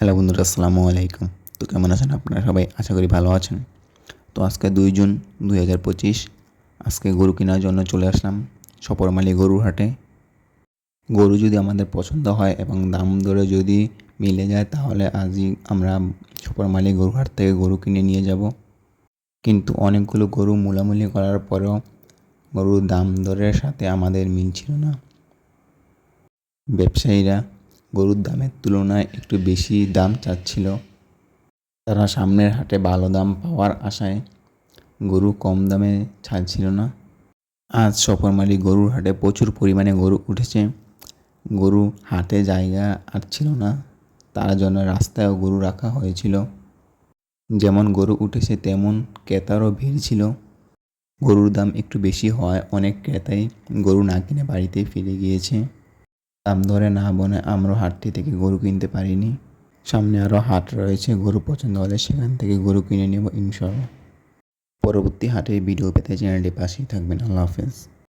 Hello বন্ধুরা, আসসালামু আলাইকুম। তো কেমন আছেন আপনারা সবাই? আশা করি ভালো আছেন। তো আজকে দুই জুন দুই হাজার পঁচিশ, আজকে গরু কেনার জন্য চলে আসলাম সপরমালি গরুর হাটে। গরু যদি আমাদের পছন্দ হয় এবং দাম দরে যদি মিলে যায়, তাহলে আজই আমরা সপরমালি গরুর হাট থেকে গরু কিনে নিয়ে যাব। কিন্তু অনেকগুলো গরু মূলামূলি করার পরেও গরুর দাম দরের সাথে আমাদের মিল ছিল না। ব্যবসায়ীরা গরুর দামের তুলনায় একটু বেশি দাম চাচ্ছিল। তারা সামনের হাটে ভালো দাম পাওয়ার আশায় গরু কম দামে ছাড়ছিল না। আজ সফর মালিক গরুর হাটে প্রচুর পরিমাণে গরু উঠেছে। গরু হাটে জায়গা আর ছিল না, তার জন্য রাস্তায়ও গরু রাখা হয়েছিল। যেমন গরু উঠেছে তেমন ক্রেতারও ভিড় ছিল। গরুর দাম একটু বেশি হয় অনেক ক্রেতাই গরু না কিনে বাড়িতে ফিরে গিয়েছে। দাম ধরে না বনে আমরা হাটটি থেকে গরু কিনতে পারিনি। সামনে আরও হাট রয়েছে, গরু পছন্দ হলে সেখান থেকে গরু কিনে নেব ইনশাল্লাহ পরবর্তী হাটে ভিডিও পেতে চ্যানেলটি পাশেই থাকবেন। আল্লাহ হাফেজ।